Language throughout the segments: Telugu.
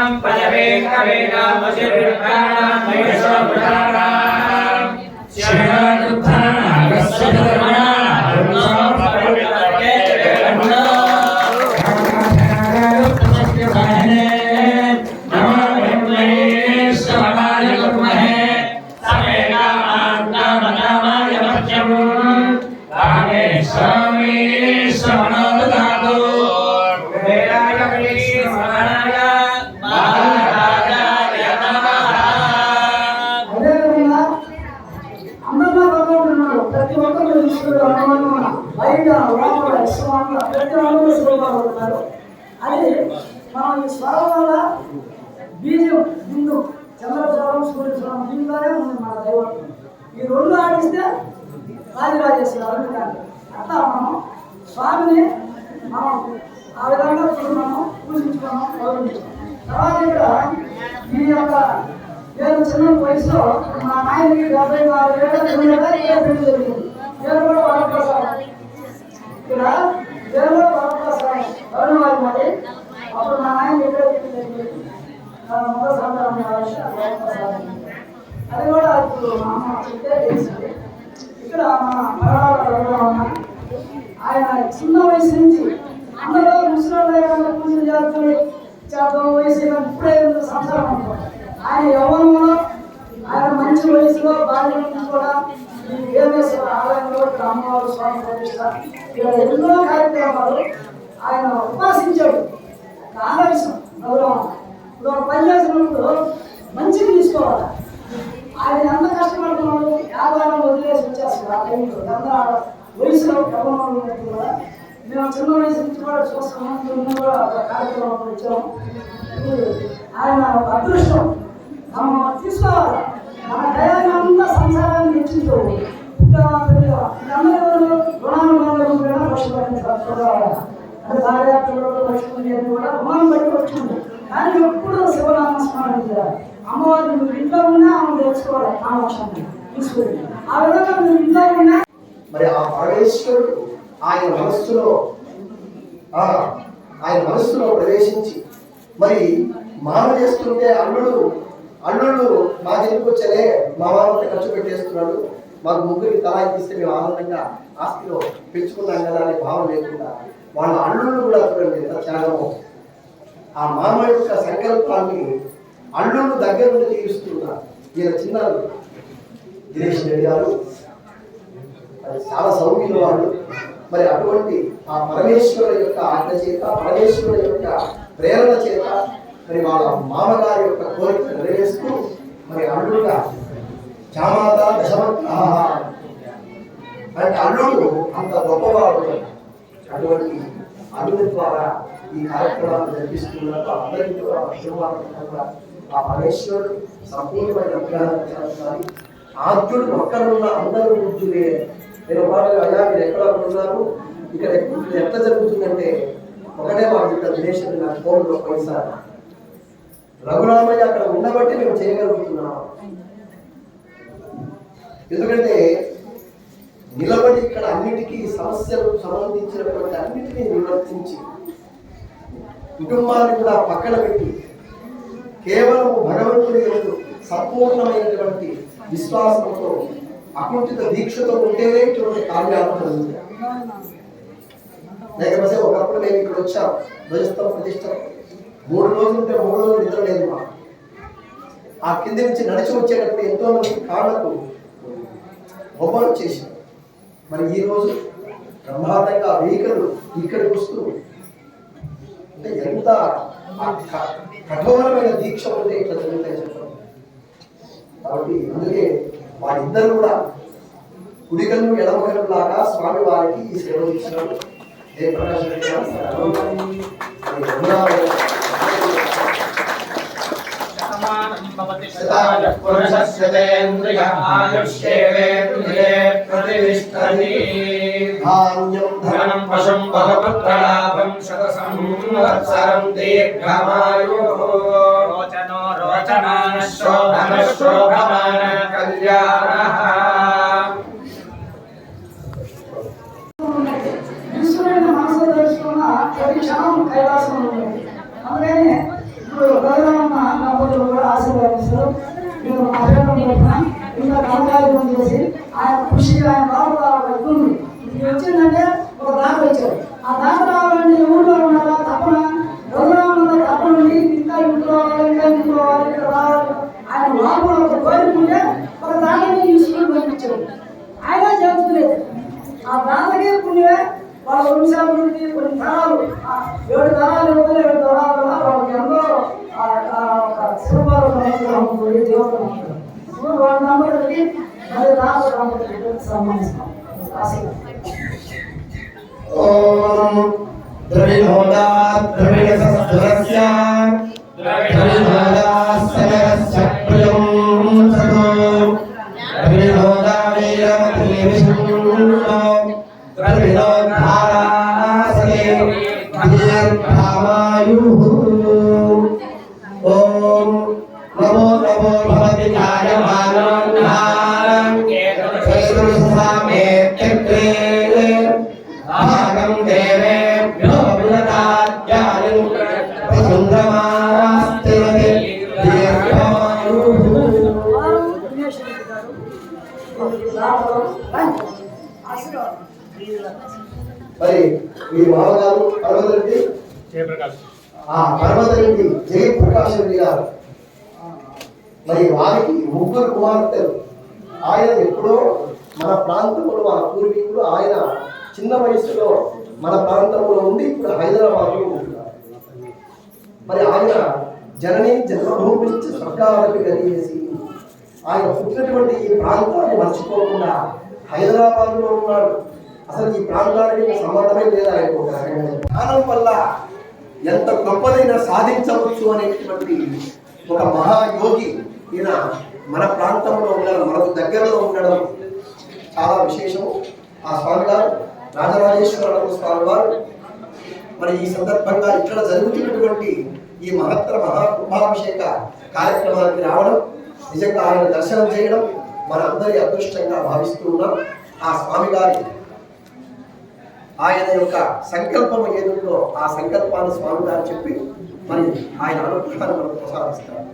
సప్రభో బ్రహ్మాదేవానాం పదవే కవేనామశిర్భానాం మహేశ్వరాణాం స్వామి ప్రతి ఒక్కరు ఈశ్వరుడు అనుమానం బయట లోపల విశ్వాంలో ప్రతి ఒక్కరు అది మనం ఈ స్వరం వల్ల బీజం బిందు చంద్రస్వరం సూర్యస్వరం దీంట్లోనే ఉంది మన దైవం. ఈ రెండు ఆడిస్తే రాజరాజేశ్వరం అందుకని అట్లా మనం స్వామిని మనం ఆ విధంగా ఇప్పుడు మనం పూజించుకున్నాం గౌరవించుకున్నాం తర్వాత ఇక్కడ ఈ యొక్క నేను చిన్న వయసులో మా నాయనకి డెబ్బై నాలుగు ఏళ్ళ పెళ్ళి జరిగింది? నేను కూడా వరప్రసాదం ఇక్కడ నేను కూడా వరప్రసాదం అరుణవారి మరి అప్పుడు మా నాయన ఇక్కడ పెళ్ళి జరిగింది మొదటి సంతానం వరప్రసాదం. అది కూడా ఇప్పుడు మా అమ్మ చెప్తే తెలిసింది ఇక్కడ మా మరణాల ఆయన చిన్న వయసు నుంచి అందరూ ముసలి పూజలు చేస్తూ చాలా వయసు ఇప్పుడే సంసారం అనుకోండి ఆయన యవ్వనంలో ఆయన మంచి వయసులో భార్య నుంచి కూడా ఈ వేమేశ్వర ఆలయంలో ఇక్కడ అమ్మవారు స్వామి ప్రతిష్ట ఇక్కడ ఎన్నో కార్యక్రమాలు ఆయన ఉపాసించాడు. ఆదర్శం గౌరవం. ఇప్పుడు ఒక పని చేసినప్పుడు మంచిగా తీసుకోవాలి. ఆయన ఎంత కష్టపడుతున్నాడు వ్యాపారం వదిలేసి వచ్చేస్తారు ఆ టైంలో. అందరూ వయసులో యవ్వనం కూడా మేము చిన్న వయసు నుంచి కూడా చూస్తున్నాం. కూడా ఒక కార్యక్రమం వచ్చాము ఆయన అదృష్టం. తీసుకోవాలి మన దయాన్ని అంతా సంసారాన్ని హెచ్చించుకోవాలి అందరూ రుణాలు కూడా పిల్లలు లక్ష్మీ కూడా రుణాలు బట్టి వచ్చింది. కానీ ఎప్పుడు శివనామ స్మరణ చేయాలి. అమ్మవారు నువ్వు ఇంట్లో ఉన్నా ఆమె తెలుసుకోవాలి ఆ వర్షాన్ని తీసుకుని. ఆ విధంగా నువ్వు ఇంట్లో ఉన్నా మరి ఆ పరమేశ్వరుడు ఆయన మనస్సులో ఆ, ఆయన మనస్సులో ప్రవేశించి మరి మామ చేస్తుంటే అల్లుడు అల్లుళ్ళు మా దగ్గరికి వచ్చలే మా మామ ఖర్చు పెట్టేస్తున్నాడు. మాకు ముగ్గురికి తలా ఇస్తే మేము ఆనందంగా ఆస్తిలో పెంచుకున్నాం కదా అనే భావం లేకుండా వాళ్ళ అల్లుళ్ళు కూడా చూడండి ఎంత త్యాగమో. ఆ మామ యొక్క సంకల్పాన్ని అల్లుళ్ళు దగ్గర నుండి తీరుస్తున్నారు. ఈయన చిన్న దినేష్ రెడ్డి గారు. చాలా సౌమ్యులు వాళ్ళు మరి అటువంటి ఆ పరమేశ్వరుడు యొక్క ఆజ్ఞ చేత పరమేశ్వరుడు యొక్క ప్రేరణ చేత మరి వాళ్ళ మామగారి యొక్క కోరిక నెరవేరుస్తూ మరి అల్లుడుగా చామాత దశమంత అంటే అల్లుడు అంత గొప్పవాడు. అటువంటి అల్లుడి ద్వారా ఈ కార్యక్రమాలు జరిపిస్తున్నట్టు అందరికీ కూడా శుభవార్తగా ఆ పరమేశ్వరుడు సంపూర్ణమైన అనుగ్రహం చేస్తారు ఆద్యుడు ఒక్కరున్న అందరూ పూజ్యులే నేను వాళ్ళు అయ్యా మీరు ఎక్కడ ఉన్నారు? ఇక్కడ ఎట్లా జరుగుతుందంటే ఒకటే మాట ఇక్కడ దినేష్ నా నాకు ఫోన్లో పోయిసారు రఘురామయ్య అక్కడ ఉండబట్టి మేము చేయగలుగుతున్నాం. ఎందుకంటే నిలబడి ఇక్కడ అన్నిటికీ సమస్యలకు సంబంధించినటువంటి అన్నిటినీ నిర్వర్తించి కుటుంబాన్ని కూడా పక్కన పెట్టి కేవలం భగవంతుడి యొక్క సంపూర్ణమైనటువంటి విశ్వాసంతో అకుంఠిత దీక్షతో ఉంటేనే ఇటువంటి కార్యాలు జరుగుతాయి. లేకపోతే ఒకప్పుడు మేము ఇక్కడ వచ్చాం ధ్వజస్థం ప్రతిష్ట మూడు రోజులు ఉంటే మూడు రోజులు నిద్ర లేదు మా ఆ కింది నుంచి నడిచి వచ్చేటప్పుడు ఎంతో మంది కాళ్ళకు బొమ్మలు వచ్చేసాయి మరి ఈ రోజు బ్రహ్మాండంగా వెహికల్ ఇక్కడికి వస్తూ అంటే ఎంత కఠోరమైన దీక్ష ఉంటే ఇట్లా జరుగుతాయి చెప్పండి. కాబట్టి అందుకే వారిద్దరు కూడా కుడికలను ఎడమకన్ను లాగా స్వామి వారికి ఈ సేవ ఇచ్చినారు జయప్రకాష్ రెడ్డి గారు, प्रतिष्ठतिम् पशुम् बहुपुत्रलाभम् शतसंवत्सरम् दीर्घमायोः रोचनो रोचनानशोभनशोभमान कल्याणः दूसरे मासदर्शोना परिक्षां कैलासं हमने వచ్చిందంటే దేవేభ్యో దీర్ఘమాయుః మరి మీ మామగారు పర్వతరెడ్డి? ఆ పర్వతరెడ్డి జయప్రకాష్ రెడ్డి గారు. మరి వారికి ముగ్గురు కుమార్తెలు. ఆయన ఎప్పుడో మన ప్రాంతంలో మన పూర్వీకులు ఆయన చిన్న వయసులో మన ప్రాంతంలో ఉండి ఇప్పుడు హైదరాబాద్లో ఉంటున్నారు. మరి ఆయన జనని జన్మభూమి నుంచి స్వర్గాలకు గదివేసి ఆయన పుట్టినటువంటి ఈ ప్రాంతాన్ని మర్చిపోకుండా హైదరాబాద్లో ఉన్నాడు. అసలు ఈ ప్రాంతానికి సంబంధమే లేదా ఆయన ఒక జ్ఞానం వల్ల ఎంత గొప్పదైనా సాధించవచ్చు అనేటువంటి ఒక మహాయోగి ఈయన మన ప్రాంతంలో ఉండడం మనకు దగ్గరలో ఉండడం చాలా విశేషము. ఆ స్వామి గారు రాజరాజేశ్వర స్వామి వారు. మరి ఈ సందర్భంగా ఇక్కడ జరుగుతున్నటువంటి ఈ మహత్తర మహాకుంభాభిషేక కార్యక్రమానికి రావడం నిజంగా ఆయన దర్శనం చేయడం మనందరి అదృష్టంగా భావిస్తూ ఉన్నాం. ఆ స్వామి గారి ఆయన యొక్క సంకల్పం ఏదుందో ఆ సంకల్పాన్ని స్వామి గారు చెప్పి మరి ఆయన అనుగ్రహాన్ని మనం ప్రసాదిస్తారు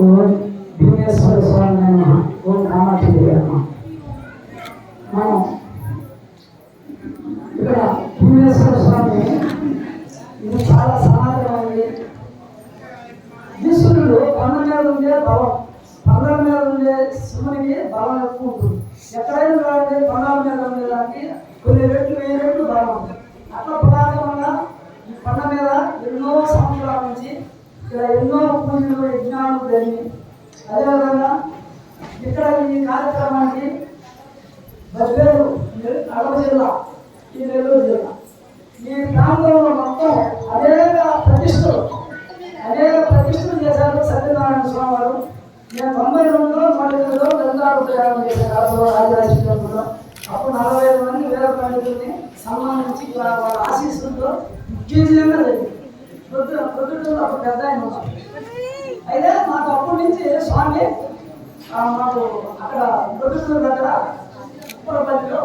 ఓం భీమేశ్వర స్వామి నమః ఓం కామాక్షి నమః మనం ఇక్కడ భీమేశ్వర స్వామి ఇది చాలా సనాతనమైంది ఈశ్వరుడు కొండ మీద ఉండే బలం కొండల మీద ఉండే శివునికి బలం ఎక్కువ ఉంటుంది ఎక్కడైనా చూడండి కొండల మీద ఉండే దానికి కొన్ని రెట్లు వెయ్యి రెట్లు బలం ఉంటుంది అట్లా పురాతనంగా ఈ కొండ మీద ఎన్నో సంవత్సరాల నుంచి ఇక్కడ భూమిలో యజ్ఞాలు జరిగి అదేవిధంగా ఇక్కడ ఈ కార్యక్రమానికి బద్వేలు కడప జిల్లా ఈ నెల్లూరు జిల్లా. ఈ ప్రాంతంలో మొత్తం అనేక ప్రతిష్టలు అనేక ప్రతిష్టలు చేశారు సత్యనారాయణ స్వామి వారు. నేను తొంభై రెండులో పండితుల్లో గంగారు ప్రయాణం చేశాను కడపలో రాజరాజేశ్వరంలో అప్పుడు నలభై ఐదు మంది వేద పండితుల్ని సన్మానించి వాళ్ళ వాళ్ళ ఆశీస్సులతో విజయంగా జరిగింది ప్రొద్దు ప్రొద్దుటూరులో అప్పుడు పెద్ద ఆయన అయితే మాకు అప్పటి నుంచి స్వామి మాకు అక్కడ ప్రొద్దుటూరు దగ్గర ఉప్పలపల్లిలో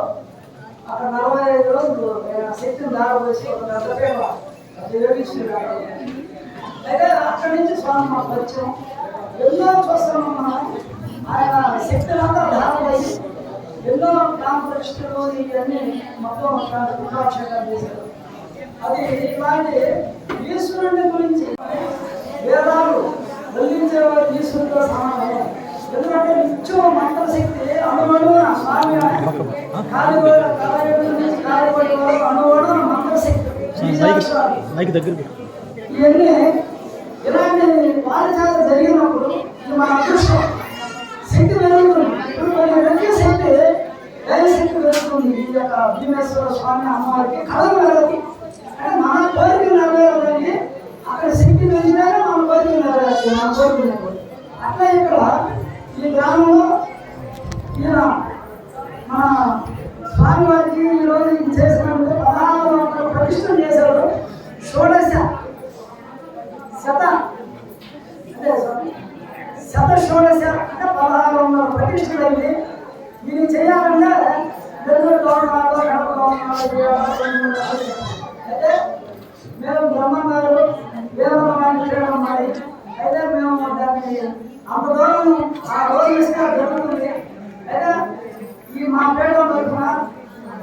అక్కడ నలభై ఐదు రోజులు ఆయన శక్తిని దారపోసి ఒక పెద్ద అక్కడ. అయితే అక్కడి నుంచి స్వామి మాకు పరిచయం ఎన్నో చూస్తున్నాం మనం. ఆయన శక్తిని అంతా దారపోసి ఎన్నో గ్రామ ఇవన్నీ మొత్తం కుంభాభిషేకాలు చేశారు. అది ఇలాంటి ఈశ్వరుని గురించి. వేదాలు వెల్లించేవారు ఈశ్వరుడితో సమానమే ఎందుకంటే నిత్యం మంత్ర శక్తి అణువణువున స్వామి కాలిగోడ కాలగడ్డ నుంచి కాలిగొడ్డ వరకు అణువణువున మంత్ర శక్తి బీజాక్షరాలు. మైక్ దగ్గర ఇవన్నీ ఇలాంటి పారిజాత జరిగినప్పుడు ఇది మన అదృష్టం. శక్తి పెరుగుతుంది. ఇప్పుడు కొన్ని శక్తి దైవ శక్తి పెరుగుతుంది. ఈ యొక్క భీమేశ్వర స్వామి అమ్మవారికి కథలు పెరగదు అంటే మన కోరిక నెరవేరాలని కోరుకునేది అట్లా ఇక్కడ ఈ గ్రామంలో ఈయన మన స్వామివారికి ఈరోజు ఇది చేసినందుకు పదహారు వందల ప్రతిష్టం చేశాడు. షోడశ. శత. అంటే శత షోడశ అంటే పదహారు వందల ప్రతిష్టలైంది ఇది చేయాలంటే నెల్లూరు గవర్నమెంట్ కడప గవర్నమెంట్ అయితే మేము బ్రహ్మంగారు దేవరమైన చేయడం ఉన్నది అయితే మేము దాన్ని అంత దూరం ఆ రోజు ఇస్తే జరుగుతుంది అయితే ఈ మా పేట తరఫున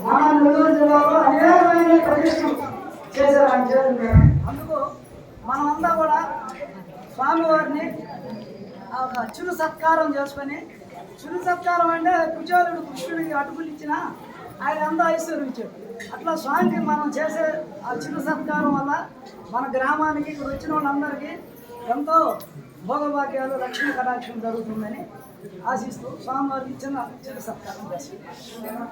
మన నెల్లూరు జిల్లాలో అనేకమైన ప్రతిష్టం చేశారు ఆయన చేతులు అందుకు మనమంతా కూడా స్వామివారిని చిరు సత్కారం చేసుకొని చిరు సత్కారం అంటే కుచారుడు కృష్ణుడికి అటుకులు ఇచ్చిన ఆయన అంతా ఐశ్వర్యం ఇచ్చాడు. అట్లా స్వామికి మనం చేసే ఆ చిరు సత్కారం వల్ల మన గ్రామానికి ఇక్కడ వచ్చిన వాళ్ళందరికీ ఎంతో భోగభాగ్యాలు లక్ష్మీ కటాక్షం జరుగుతుందని ఆశిస్తూ స్వామివారికి చిన్న చిరు సత్కారం చేస్తాం